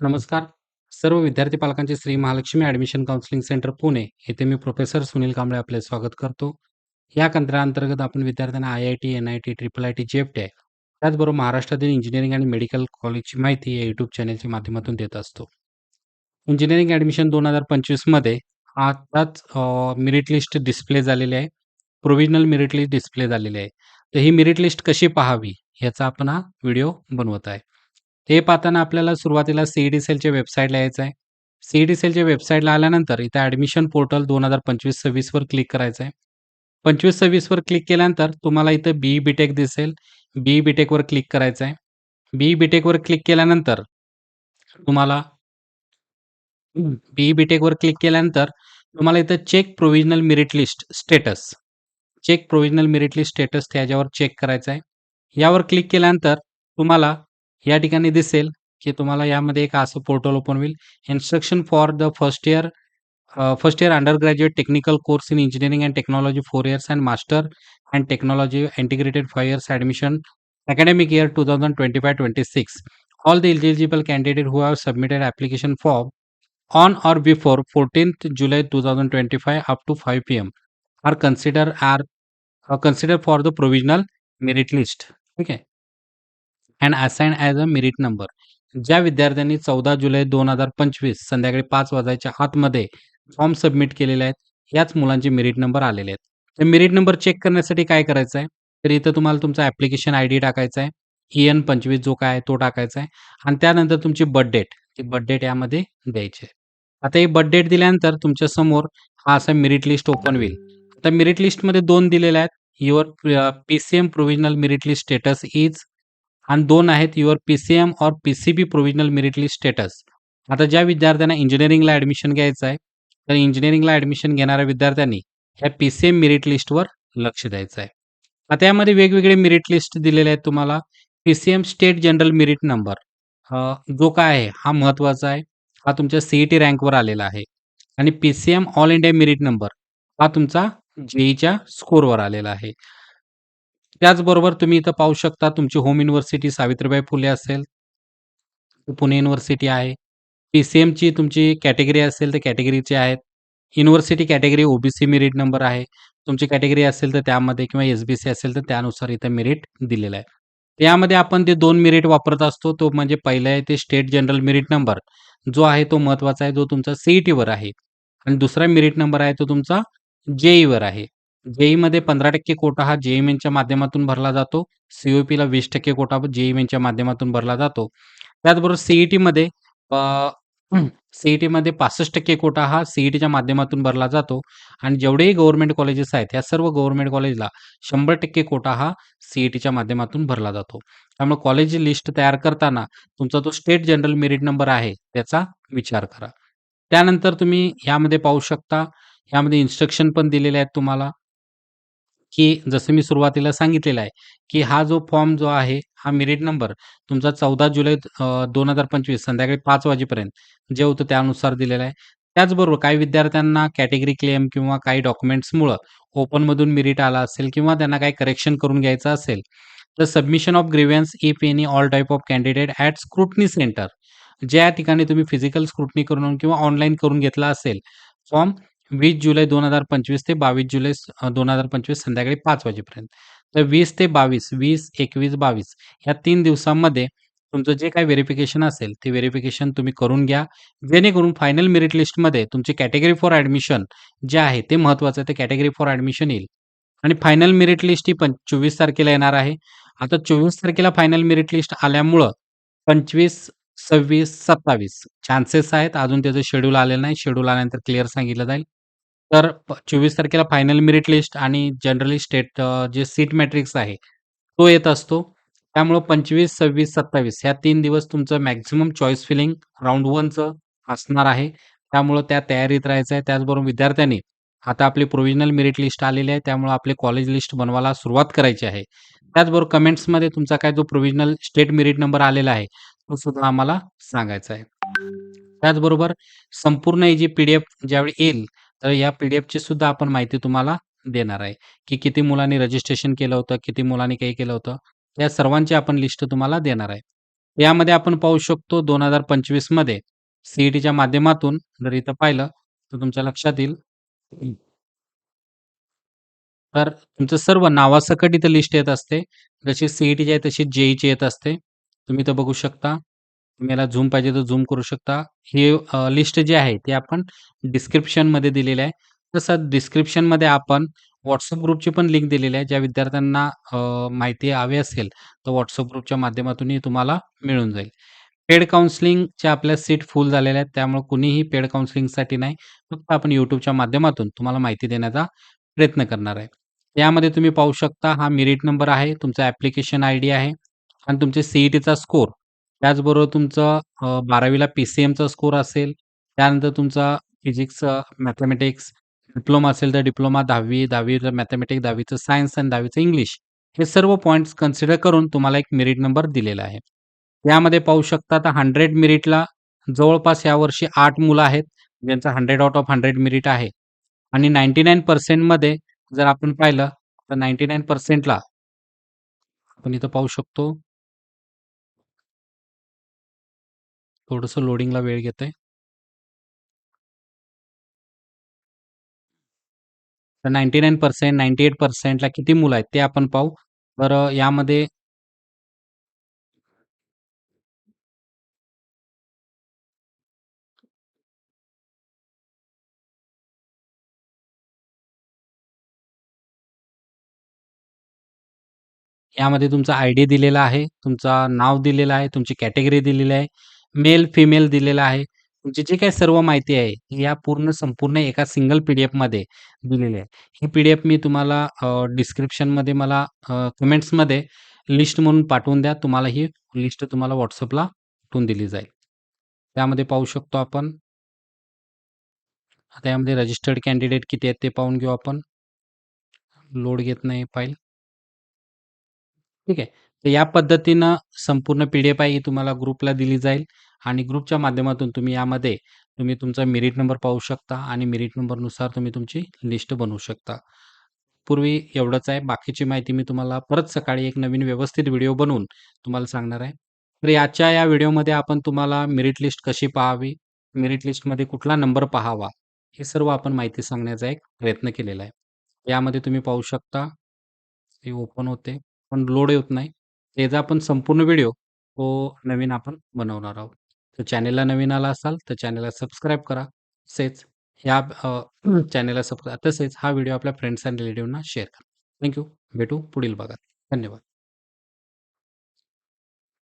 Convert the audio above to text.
नमस्कार. सर्व विद्यार्थी पालकांचे Shri Mahalakshmi admission counselling centre Pune येथे मी प्रोफेसर सुनील कांबळे आपले स्वागत करतो. या केंद्राअंतर्गत आपण विद्यार्थ्यांना आय-आय-टी, एन-आय-टी, ट्रिपल-आय-टी, जेईई त्याचबरोबर महाराष्ट्रातील इंजिनिअरिंग आणि मेडिकल कॉलेजची माहिती या यूट्यूब चॅनलच्या माध्यमातून देत असतो. इंजिनिअरिंग ॲडमिशन दोन हजार पंचवीसमध्ये आताच मिरिट मेरिट लिस्ट डिस्प्ले झालेली आहे. प्रोव्हिजनल मेरिट लिस्ट डिस्प्ले झालेली आहे. तर ही मेरिट लिस्ट कशी पाहावी याचा आपण हा व्हिडिओ बनवत आहे. हे पाहताना आपल्याला सुरुवातीला सी डी सेलच्या वेबसाईटला यायचं आहे. सी-ई-टी सेलच्या वेबसाईटला आल्यानंतर इथे ॲडमिशन पोर्टल दोन हजार पंचवीस सव्वीसवर क्लिक करायचं आहे. पंचवीस सव्वीसवर क्लिक केल्यानंतर तुम्हाला इथं बी बीटेक बी-टेक दिसेल. बी बीटेकवर बी-टेकवर क्लिक करायचं आहे. बी बीटेकवर बी-टेकवर क्लिक केल्यानंतर तुम्हाला बी बीटेकवर बी-टेकवर क्लिक केल्यानंतर तुम्हाला इथं check provisional merit list status check provisional merit list status त्याच्यावर चेक करायचं आहे. यावर क्लिक केल्यानंतर तुम्हाला या ठिकाणी दिसेल की तुम्हाला यामध्ये एक असं पोर्टल ओपन होईल. Instruction for the first year first year under graduate technical course in engineering and technology four years and master and technology integrated five years admission academic year two thousand twenty five twenty six all the eligible candidate who have submitted application form on or before fourteenth July two thousand twenty five up to five P M are consider are consider for the provisional merit list ठीक आहे and assign as a merit number. ज्या विद्यार्थ्यांनी चौदा जुलै दोन हजार पंचवीस संध्याकाळी पाच वाजायच्या आतमध्ये फॉर्म सबमिट केलेले आहेत याच मुलांचे मेरिट नंबर आलेले आहेत. तर मेरिट नंबर चेक करण्यासाठी काय करायचं आहे तर इथं तुम्हाला तुमचा ॲप्लिकेशन आय डी टाकायचा आहे ई एन पंचवीस जो काय आहे तो टाकायचा आहे आणि त्यानंतर तुमची बर्थ डेट ती बर्थ डेट यामध्ये द्यायची आहे. आता ही बर्थ डेट दिल्यानंतर तुमच्यासमोर हा असा मेरिट लिस्ट ओपन होईल. आता मेरिट लिस्टमध्ये दोन दिलेले आहेत. Your P C M provisional merit list status is आणि दोन आहेत your P C M or P C B provisional merit list status आता ज्या विद्यार्थ्यांना इंजिनिअरिंगला ॲडमिशन घ्यायचं आहे तर इंजिनिअरिंगला ॲडमिशन घेणाऱ्या विद्यार्थ्यांनी ह्या पी सी एम मेरिट लिस्टवर लक्ष द्यायचं आहे. आता यामध्ये वेगवेगळे मेरिट लिस्ट दिलेले आहेत तुम्हाला. P C M state general merit number जो काय आहे हा महत्त्वाचा आहे. हा तुमच्या सीईटी रँकवर आलेला आहे. आणि P C M all India merit number हा तुमचा जेईच्या स्कोरवर आलेला आहे. त्याचबरोबर तुम्ही इथं पाहू शकता तुमची होम युनिव्हर्सिटी सावित्रीबाई फुले असेल पुणे युनिव्हर्सिटी आहे. पी सी एमची तुमची कॅटेगरी असेल तर कॅटेगरीची आहेत. University category OBC merit number आहे. तुमची कॅटेगरी असेल तर त्यामध्ये किंवा एस बी सी असेल तर त्यानुसार इथं मेरिट दिलेलं आहे. त्यामध्ये आपण ते दोन मेरिट वापरत असतो. तो म्हणजे पहिलं आहे ते स्टेट जनरल मेरिट नंबर जो आहे तो महत्त्वाचा आहे. जो तुमचा सीईटीवर आहे. आणि दुसरा मेरिट नंबर आहे तो तुमचा जेईवर आहे. जेईमध्ये पंधरा टक्के कोटा हा जेई मेनच्या माध्यमातून भरला जातो. सीओपीला वीस टक्के कोटा जेई मेनच्या माध्यमातून भरला जातो. त्याचबरोबर सीईटी मध्ये सीईटी मध्ये पासष्ट टक्के कोटा हा सीईटीच्या माध्यमातून भरला जातो. आणि जेवढेही गव्हर्नमेंट कॉलेजेस आहेत या सर्व गव्हर्नमेंट कॉलेजला शंभर टक्के कोटा हा सीईटीच्या माध्यमातून भरला जातो. त्यामुळे कॉलेज लिस्ट तयार करताना तुमचा जो स्टेट जनरल मेरिट नंबर आहे त्याचा विचार करा. त्यानंतर तुम्ही यामध्ये पाहू शकता यामध्ये इन्स्ट्रक्शन पण दिलेले आहेत तुम्हाला. की जसं मी सुरुवातीला सांगितलेलं आहे की हा जो फॉर्म जो आहे हा मेरिट नंबर तुमचा चौदा जुलै दोन हजार पंचवीस संध्याकाळी पाच वाजेपर्यंत जे होतं त्यानुसार दिलेलं आहे. त्याचबरोबर काही विद्यार्थ्यांना कॅटेगरी क्लेम किंवा काही डॉक्युमेंट्समुळं ओपनमधून मेरिट आला असेल किंवा त्यांना काही करेक्शन करून घ्यायचं असेल तर submission of grievance if any all type of candidate at scrutiny centre ज्या ठिकाणी तुम्ही फिजिकल स्क्रुटनी करून किंवा ऑनलाईन करून घेतला असेल फॉर्म वीस जुलै दोन हजार पंचवीस ते बावीस जुलै दोन हजार पंचवीस संध्याकाळी पाच वाजेपर्यंत. तर वीस ते बावीस वीस एकवीस बावीस ह्या तीन दिवसांमध्ये तुमचं जे काही व्हेरिफिकेशन असेल ते व्हेरिफिकेशन तुम्ही करून घ्या. जेणेकरून फायनल मेरिट लिस्टमध्ये तुमची कॅटेगरी फॉर ॲडमिशन जे आहे ते महत्त्वाचं आहे ते कॅटेगरी फॉर ॲडमिशन येईल. आणि फायनल मेरिट लिस्ट ही पण चोवीस तारखेला येणार आहे. आता चोवीस तारखेला फायनल मेरिट लिस्ट आल्यामुळं पंचवीस सव्वीस सत्तावीस चान्सेस आहेत. अजून त्याचं शेड्यूल आलेलं नाही. शेड्यूल आल्यानंतर क्लिअर सांगितलं जाईल. तर चोवीस तारखेला फायनल मेरिट लिस्ट आणि जनरली स्टेट जे सीट मॅट्रिक्स आहे तो येत असतो. त्यामुळं पंचवीस सव्वीस सत्तावीस ह्या तीन दिवस तुमचं मॅक्झिमम चॉईस फिलिंग राऊंड वनचं असणार आहे. त्यामुळं त्या तयारीत राहायचं आहे. त्याचबरोबर विद्यार्थ्यांनी आता आपली प्रोव्हिजनल मेरिट लिस्ट आलेली आहे. त्यामुळं आपले कॉलेज लिस्ट बनवायला सुरुवात करायची आहे. त्याचबरोबर कमेंट्समध्ये तुमचा काय जो प्रोव्हिजनल स्टेट मेरिट नंबर आलेला आहे तो सुद्धा आम्हाला सांगायचा आहे. त्याचबरोबर संपूर्ण ही जी पी डी एफ ज्यावेळी येईल तर या पीडीएफची सुद्धा आपण माहिती तुम्हाला देणार आहे की किती मुलांनी रजिस्ट्रेशन केलं होतं किती मुलांनी काही केलं होतं या सर्वांची आपण लिस्ट तुम्हाला देणार आहे यामध्ये आपण पाहू शकतो दोन हजार पंचवीसमध्ये सीईटीच्या माध्यमातून जर इथं पाहिलं, तर तुमच्या लक्षात येईल तर तुमचं सर्व नावासकट इथं लिस्ट येत असते. जशी सीईटीची आहे तशी जे-ई-ची येत असते. तुम्ही इथं बघू शकता. तुम्ही याला झूम पाहिजे तर झूम करू शकता. हे लिस्ट जी आहे ती आपण डिस्क्रिप्शनमध्ये दिलेली आहे. तसंच डिस्क्रिप्शनमध्ये आपण व्हॉट्सअप ग्रुपची पण लिंक दिलेली आहे. ज्या विद्यार्थ्यांना माहिती हवी असेल, तर व्हॉट्सअप ग्रुपच्या माध्यमातूनही तुम्हाला मिळून जाईल. पेड काउन्सिलिंगच्या आपल्या सीट फुल झालेल्या आहेत. त्यामुळे कुणीही पेड काउन्सिलिंगसाठी नाही, फक्त आपण यूट्यूबच्या माध्यमातून तुम्हाला माहिती देण्याचा प्रयत्न करणार आहे. यामध्ये तुम्ही पाहू शकता हा मेरिट नंबर आहे, तुमचा ॲप्लिकेशन आयडी आहे आणि तुमचे सीईटीचा स्कोर. त्याचबरोबर तुमचं अ, 12वी पी-सी-एमचा स्कोर असेल. त्यानंतर तुमचा फिजिक्स, मॅथेमॅटिक्स, डिप्लोमा असेल तर डिप्लोमा 10वी, 10वीचं मॅथेमॅटिक्स, 10वीचं सायन्स आणि 10वीचं इंग्लिश. हे सर्व पॉइंट्स कन्सिडर करून तुम्हाला एक मेरिट नंबर दिलेला आहे. यामध्ये पाहू शकता तर 100 मेरिटला जवळपास यावर्षी 8 मुलं आहेत, ज्यांचा 100 आउट ऑफ 100 मेरिट आहे आणि 99% मध्ये जर आपण पाहिलं, तर 99% ला आपण इथं पाहू शकतो. थोडंसं लोडिंगला वेळ घेतंय. तर 99% 98% ला किती मुलं आहेत ते आपण पाहू. तर यामध्ये यामध्ये तुमचा आयडी दिलेला आहे, तुमचा नाव दिलेलं आहे, तुमची कॅटेगरी दिलेली आहे, मेल, फिमेल दिलेला आहे. तुमची जी काही सर्व माहिती आहे, या पूर्ण संपूर्ण एका सिंगल पी-डी-एफमध्ये दिलेली आहे. ही पी-डी-एफ मी तुम्हाला डिस्क्रिप्शनमध्ये मला कमेंट्समध्ये लिस्ट म्हणून पाठवून द्या. तुम्हाला ही लिस्ट तुम्हाला व्हॉट्सअपला पाठवून दिली जाईल. त्यामध्ये पाहू शकतो आपण. आता यामध्ये रजिस्टर्ड कॅन्डिडेट किती आहेत ते पाहून घेऊ आपण. लोड घेत नाही फाईल. ठीक आहे. तर या पद्धतीनं संपूर्ण पी-डी-एफ आहे ही तुम्हाला ग्रुपला दिली जाईल आणि ग्रुपच्या माध्यमातून तुम्ही यामध्ये तुम्ही तुमचा मेरिट नंबर पाहू शकता आणि मेरिट नंबरनुसार तुम्ही तुमची लिस्ट बनवू शकता. पूर्वी एवढंच आहे. बाकीची माहिती मी तुम्हाला परत सकाळी एक नवीन व्यवस्थित व्हिडिओ बनवून तुम्हाला सांगणार आहे. तर याच्या या व्हिडिओमध्ये आपण तुम्हाला मेरिट लिस्ट कशी पाहावी, मेरिट लिस्टमध्ये कुठला नंबर पहावा, हे सर्व आपण माहिती सांगण्याचा एक प्रयत्न केलेला आहे. यामध्ये तुम्ही पाहू शकता. हे ओपन होते, पण लोड होत नाही. त्याचा आपण संपूर्ण व्हिडिओ तो नवीन आपण बनवणार आहोत. तर चॅनेलला नवीन आला असाल, तर चॅनेलला सबस्क्राईब करा. तसेच ह्या अ, चॅनेलला सबस्क्राईब तसेच हा व्हिडिओ आपल्या फ्रेंड्स आणि रिलेटिव्हना शेअर करा. Thank you. भेटू पुढील भागात. धन्यवाद.